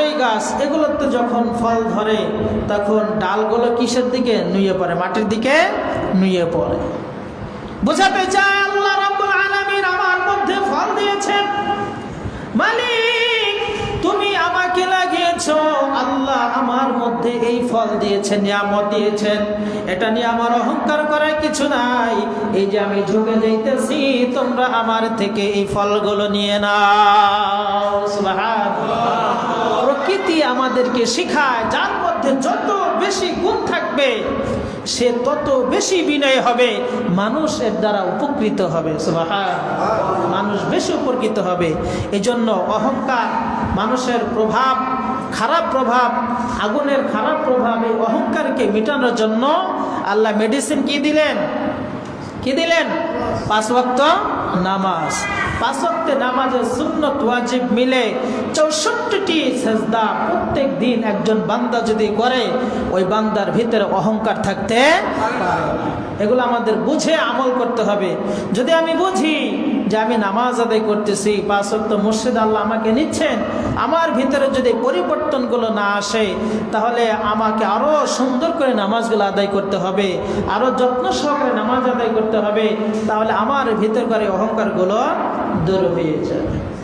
বড়ই গাছ এগুলোতে যখন ফল ধরে, তখন ডালগুলো কিসের দিকে? নুয়ে পড়ে। মাটির দিকে নুয়ে পড়ে। বোঝাতে চায় আল্লাহ রাব্বুল আলামিন আমার মধ্যে ফল দিয়েছেন। মালিক, তুমি আমাকে লাগিয়েছো। আল্লাহ আমার মধ্যে এই ফল দিয়েছেন, নিয়ামত দিয়েছেন। এটা নিয়ে আমার অহংকার করার কিছু নাই। এই যে আমি ঝুঁকে যাইতেছি, তোমরা আমার থেকে এই ফলগুলো নিয়ে নাও। সুবহানাল্লাহ। প্রকৃতি আমাদেরকে শেখায়, যার মধ্যে যত বেশি গুণ থাকবে, সে তত বেশি বিনয় হবে। মানুষ এর দ্বারা উপকৃত হবে মানুষ বেশি উপকৃত হবে। এজন্য অহংকার, মানুষের প্রভাব, খারাপ প্রভাব, আগুনের খারাপ প্রভাব এই অহংকারকে মেটানোর জন্য আল্লাহ মেডিসিন কি দিলেন? কি দিলেন? পাঁচ ওয়াক্ত নামাজ। পাঁচ নামাজের সুন্নত ওয়াজিব মিলে চৌষট্টিটি সেজদা প্রত্যেক দিন একজন বান্দা যদি করে, ওই বান্দার ভিতরে অহংকার থাকতে এগুলো আমাদের বুঝে আমল করতে হবে। যদি আমি বুঝি যে আমি নামাজ আদায় করতেছি, পাঁচ মুর্শিদ আল্লাহ আমাকে নিচ্ছেন, আমার ভিতরে যদি পরিবর্তনগুলো না আসে, তাহলে আমাকে আরও সুন্দর করে নামাজগুলো আদায় করতে হবে আরও যত্ন সহকারে নামাজ আদায় করতে হবে, তাহলে আমার ভিতর করে অহংকারগুলো দূর হয়ে যাবে।